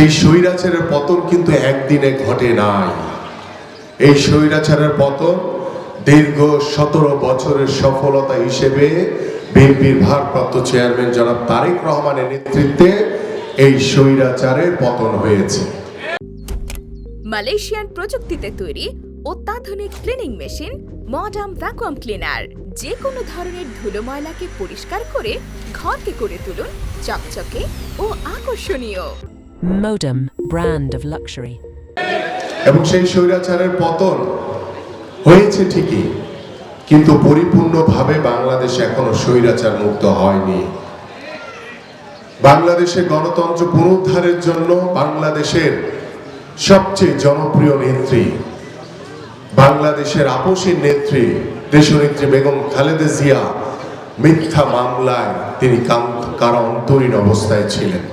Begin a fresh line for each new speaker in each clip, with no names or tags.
এই স্বৈরাচারের পতন কিন্তু একদিনে ঘটে নাই। এই স্বৈরাচারের পতন দীর্ঘ সতেরো বছরের সফলতা হিসেবে বিএনপির ভারপ্রাপ্ত চেয়ারম্যান জনাব তারেক রহমানের নেতৃত্বে এই স্বৈরাচারের পতন হয়েছে।
মালয়েশিয়ান প্রযুক্তিতে তৈরি অত্যাধুনিক cleaning machine, modern vacuum cleaner যে কোনো ধরনের ধুলো ময়লাকে পরিষ্কার করে ঘরকে করে তুলুন, চকচকে ও আকর্ষণীয়।
Modem, brand of luxury.
এবং সেই স্বৈরাচারের পতন হয়েছে ঠিকই কিন্তু পরিপূর্ণভাবে বাংলাদেশ এখনও স্বৈরাচার মুক্ত হয়নি বাংলাদেশের গণতন্ত্র পুনরুদ্ধারের জন্য বাংলাদেশের সবচেয়ে জনপ্রিয় নেত্রী বাংলাদেশের আপসীর নেত্রী দেশনেত্রী বেগম খালেদা জিয়া মিথ্যা মামলায় তিনি কারণ কারা অন্তরীণ অবস্থায় ছিলেন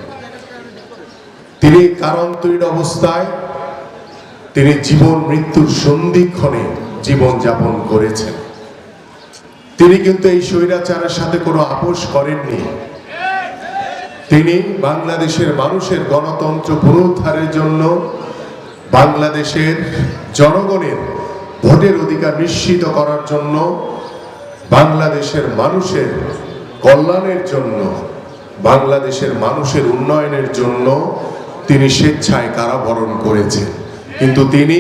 তিনি কারান্তরীণ অবস্থায় তিনি জীবন মৃত্যুর সন্ধিক্ষণে জীবন যাপন করেছেন। তিনি কিন্তু এই স্বৈরাচারের সাথে কোনো আপোষ করেননি। তিনি বাংলাদেশের মানুষের গণতন্ত্র পুনরুদ্ধারের জন্য বাংলাদেশের জনগণের ভোটের অধিকার নিশ্চিত করার জন্য, বাংলাদেশের মানুষের কল্যাণের জন্য, বাংলাদেশের মানুষের উন্নয়নের জন্য তিনি স্বেচ্ছায় কারাবরণ করেছেন। কিন্তু তিনি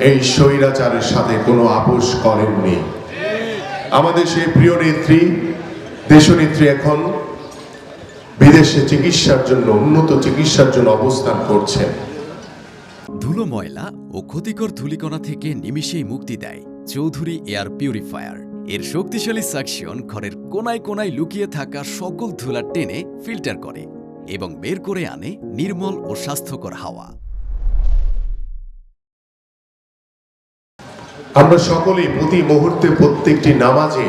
এই স্বৈরাচারের সাথে কোনো আপোষ করেননি। আমাদের সেই প্রিয় নেত্রী, দেশনেত্রী এখন বিদেশে চিকিৎসার জন্য, উন্নত চিকিৎসার জন্য অবস্থান করছেন।
ধুলো ময়লা ও ক্ষতিকর ধূলিকণা থেকে নিমিষেই মুক্তি দেয় চৌধুরী এয়ার পিউরিফায়ার। এর শক্তিশালী সাকশন ঘরের কোনায় কোনায় লুকিয়ে থাকা সকল ধুলা টেনে ফিল্টার করে। এবং বের করে আনে নির্মল ও স্বাস্থ্যকর হাওয়া।
আমরা সকলেই প্রতি মুহূর্তে প্রত্যেকটি নামাজে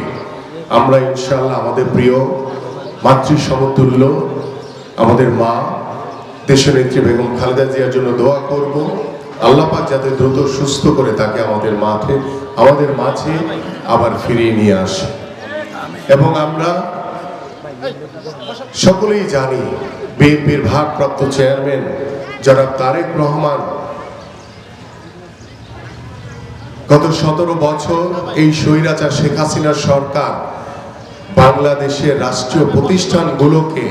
আমরা ইনশাল্লাহ আমাদের প্রিয় মাতৃ সমতুল্য আমাদের মা, দেশনেত্রী বেগম খালেদা জিয়ার জন্য দোয়া করব। আল্লাহ পাক যাতে দ্রুত সুস্থ করে তাকে আমাদের মাঠে, আমাদের মাঝে আবার ফিরিয়ে নিয়ে আসে। এবং আমরা সকলেই জানি বিএনপির ভারপ্রাপ্ত চেয়ারম্যান জনাব তারেক রহমান, গত সতেরো বছর এই স্বৈরাচার শেখ হাসিনার সরকার বাংলাদেশের রাষ্ট্রীয় প্রতিষ্ঠানগুলোকে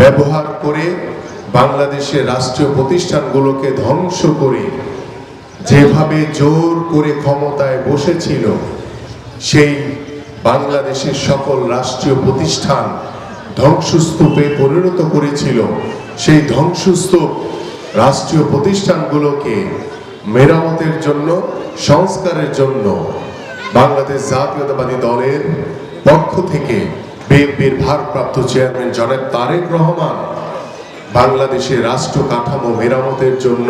ব্যবহার করে বাংলাদেশের রাষ্ট্রীয় প্রতিষ্ঠানগুলোকে ধ্বংস করে যেভাবে জোর করে ক্ষমতায় বসেছিল, সেই বাংলাদেশের সকল রাষ্ট্রীয় প্রতিষ্ঠান ধ্বংসস্তূপে পরিণত করেছিল। সেই ধ্বংসস্তূপ রাষ্ট্রীয় প্রতিষ্ঠানগুলোকে মেরামতের জন্য, সংস্কারের জন্য বাংলাদেশ জাতীয়তাবাদী দলের পক্ষ থেকে বিএনপির ভারপ্রাপ্ত চেয়ারম্যান জনাব তারেক রহমান বাংলাদেশের রাষ্ট্র কাঠামো মেরামতের জন্য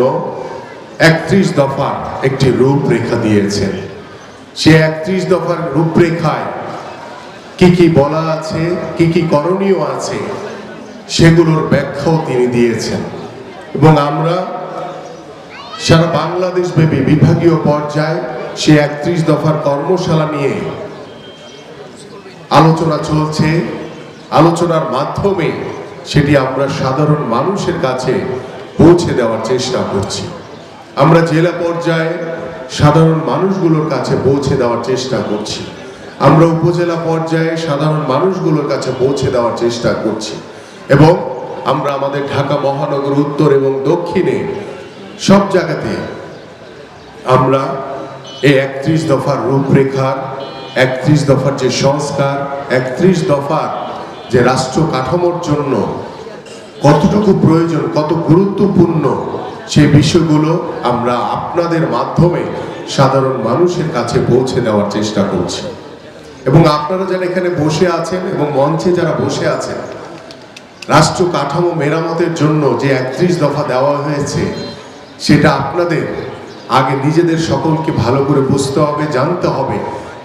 একত্রিশ দফার একটি রূপরেখা দিয়েছেন। সে একত্রিশ দফার রূপরেখায় কি কি বলা আছে, কি কি করণীয় আছে, সেগুলোর ব্যাখ্যাও তিনি দিয়েছেন। এবং আমরা সারা বাংলাদেশ ব্যাপী বিভাগীয় পর্যায়ে সে একত্রিশ দফার কর্মশালা নিয়ে আলোচনা চলছে। আলোচনার মাধ্যমে সেটি আমরা সাধারণ মানুষের কাছে পৌঁছে দেওয়ার চেষ্টা করছি। আমরা জেলা পর্যায়ে সাধারণ মানুষগুলোর কাছে পৌঁছে দেওয়ার চেষ্টা করছি। আমরা উপজেলা পর্যায়ে সাধারণ মানুষগুলোর কাছে পৌঁছে দেওয়ার চেষ্টা করছি। এবং আমরা আমাদের ঢাকা মহানগর উত্তর এবং দক্ষিণে সব জায়গাতে আমরা এই একত্রিশ দফার রূপরেখার, একত্রিশ দফার যে সংস্কার, একত্রিশ দফার যে রাষ্ট্র কাঠামোর জন্য কতটুকু প্রয়োজন, কত গুরুত্বপূর্ণ সেই বিষয়গুলো আমরা আপনাদের মাধ্যমে সাধারণ মানুষের কাছে পৌঁছে দেওয়ার চেষ্টা করছি। এবং আপনারা যারা এখানে বসে আছেন এবং মঞ্চে যারা বসে আছেন, রাষ্ট্র কাঠামো মেরামতের জন্য যে একত্রিশ দফা দেওয়া হয়েছে, সেটা আপনাদের আগে নিজেদের সকলকে ভালো করে বুঝতে হবে, জানতে হবে।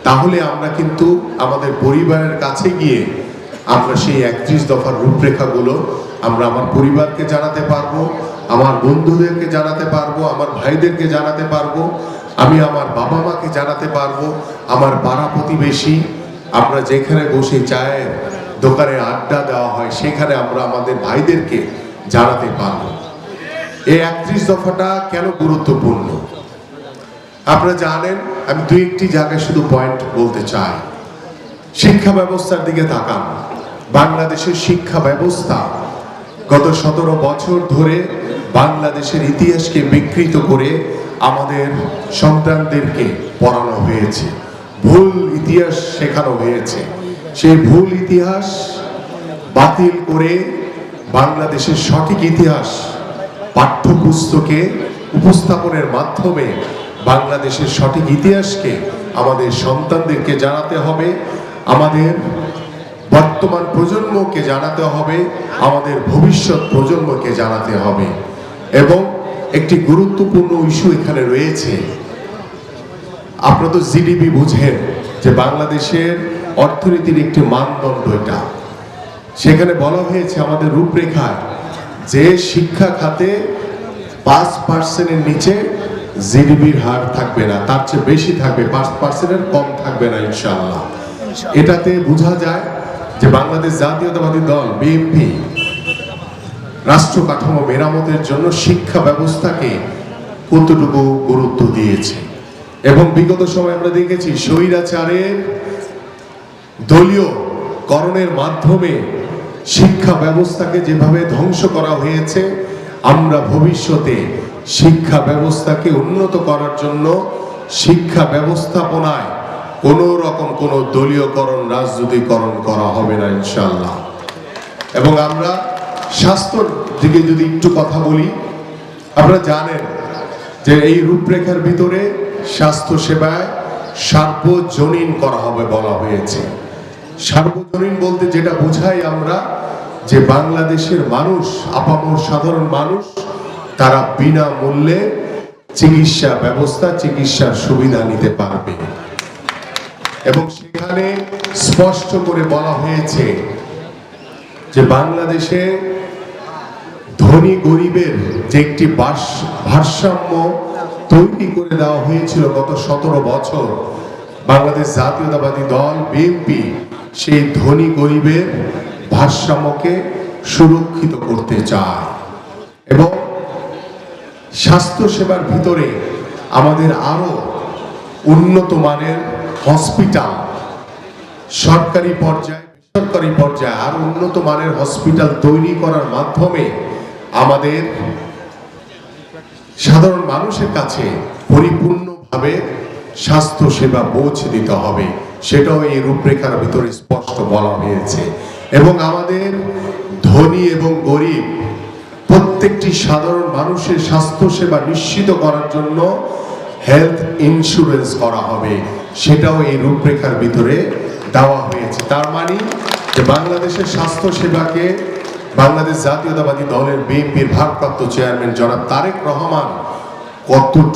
তাহলে আমরা কিন্তু আমাদের পরিবারের কাছে গিয়ে আমরা সেই একত্রিশ দফার রূপরেখাগুলো আমরা আমার পরিবারকে জানাতে পারব, আমার বন্ধুদেরকে জানাতে পারব, আমার ভাইদেরকে জানাতে পারব। আমি আমার বাবা মাকে জানাতে পারব, আমার পাড়া প্রতিবেশী। আমরা যেখানে বসে চায়ের দোকানে আড্ডা দেওয়া হয়, সেখানে আমরা আমাদের ভাইদেরকে জানাতে পারব। এই একত্রিশ দফাটা কেন গুরুত্বপূর্ণ? আপনারা জানেন, আমি দুই একটি জায়গায় শুধু পয়েন্ট বলতে চাই। শিক্ষা ব্যবস্থার দিকে তাকান। বাংলাদেশের শিক্ষা ব্যবস্থা গত সতেরো বছর ধরে বাংলাদেশের ইতিহাসকে বিকৃত করে আমাদের সন্তানদেরকে পড়ানো হয়েছে। ভুল ইতিহাস শেখানো হয়েছে। সেই ভুল ইতিহাস বাতিল করে বাংলাদেশের সঠিক ইতিহাস পাঠ্যপুস্তকে উপস্থাপনের মাধ্যমে বাংলাদেশের সঠিক ইতিহাসকে আমাদের সন্তানদেরকে জানাতে হবে, আমাদের বর্তমান প্রজন্মকে জানাতে হবে, আমাদের ভবিষ্যৎ প্রজন্মকে জানাতে হবে। এবং একটি গুরুত্বপূর্ণ ইস্যু এখানে রয়েছে। আপনারা তো জিডিপি বুঝেন যে বাংলাদেশের অর্থনীতির একটি মানদণ্ড এটা। সেখানে বলা হয়েছে আমাদের রূপরেখায় যে শিক্ষা খাতে পাঁচ পার্সেন্টের নিচে জিডিপির হার থাকবে না, তার চেয়ে বেশি থাকবে, পাঁচ পার্সেন্টের কম থাকবে না ইনশাআল্লাহ। এটাতে বোঝা যায় যে বাংলাদেশ জাতীয়তাবাদী দল, বিএনপি রাষ্ট্র কাঠামো মেরামতের জন্য শিক্ষা ব্যবস্থাকে কতটুকু গুরুত্ব দিয়েছে। এবং বিগত সময় আমরা দেখেছি স্বৈরাচারের দলীয় করণের মাধ্যমে শিক্ষা ব্যবস্থাকে যেভাবে ধ্বংস করা হয়েছে, আমরা ভবিষ্যতে শিক্ষা ব্যবস্থাকে উন্নত করার জন্য শিক্ষা ব্যবস্থাপনায় কোনো রকম কোনো দলীয়করণ রাজনীতিকরণ করা হবে না ইনশাল্লাহ এবং আমরা স্বাস্থ্যর দিকে যদি একটু কথা বলি, আপনারা জানেন যে এই রূপরেখার ভিতরে স্বাস্থ্য সেবায় সার্বজনীন করা হবে বলা হয়েছে। সার্বজনীন বলতে যেটা বোঝাই আমরা যে বাংলাদেশের মানুষ, আপামর সাধারণ মানুষ, তারা বিনামূল্যে চিকিৎসা ব্যবস্থা, চিকিৎসার সুবিধা নিতে পারবে। এবং সেখানে স্পষ্ট করে বলা হয়েছে যে বাংলাদেশে ধনী গরিবের যে একটি ভারসাম্য তৈরি করে দেওয়া হয়েছিল গত সতেরো বছর, বাংলাদেশ জাতীয়তাবাদী দল, বিএনপি, সেই ধনী গরিবের ভারসাম্যকে সুরক্ষিত করতে চায়। এবং স্বাস্থ্য সেবার ভিতরে আমাদের আরও উন্নত মানের হসপিটাল, সরকারি পর্যায়ে, বেসরকারি পর্যায়ে আর উন্নত মানের হসপিটাল তৈরি করার মাধ্যমে আমাদের সাধারণ মানুষের কাছে পরিপূর্ণভাবে স্বাস্থ্য সেবা পৌঁছে দিতে হবে। সেটাও এই রূপরেখার ভিতরে স্পষ্ট বলা হয়েছে। এবং আমাদের ধনী এবং গরিব প্রত্যেকটি সাধারণ মানুষের স্বাস্থ্য সেবা নিশ্চিত করার জন্য হেলথ ইন্স্যুরেন্স করা হবে। সেটাও এই রূপরেখার ভিতরে দেওয়া হয়েছে। তার মানে যে বাংলাদেশের স্বাস্থ্য সেবাকে বাংলাদেশ জাতীয়তাবাদী দলের বিএনপির ভারপ্রাপ্ত চেয়ারম্যান জনাব তারেক রহমান কতটুকু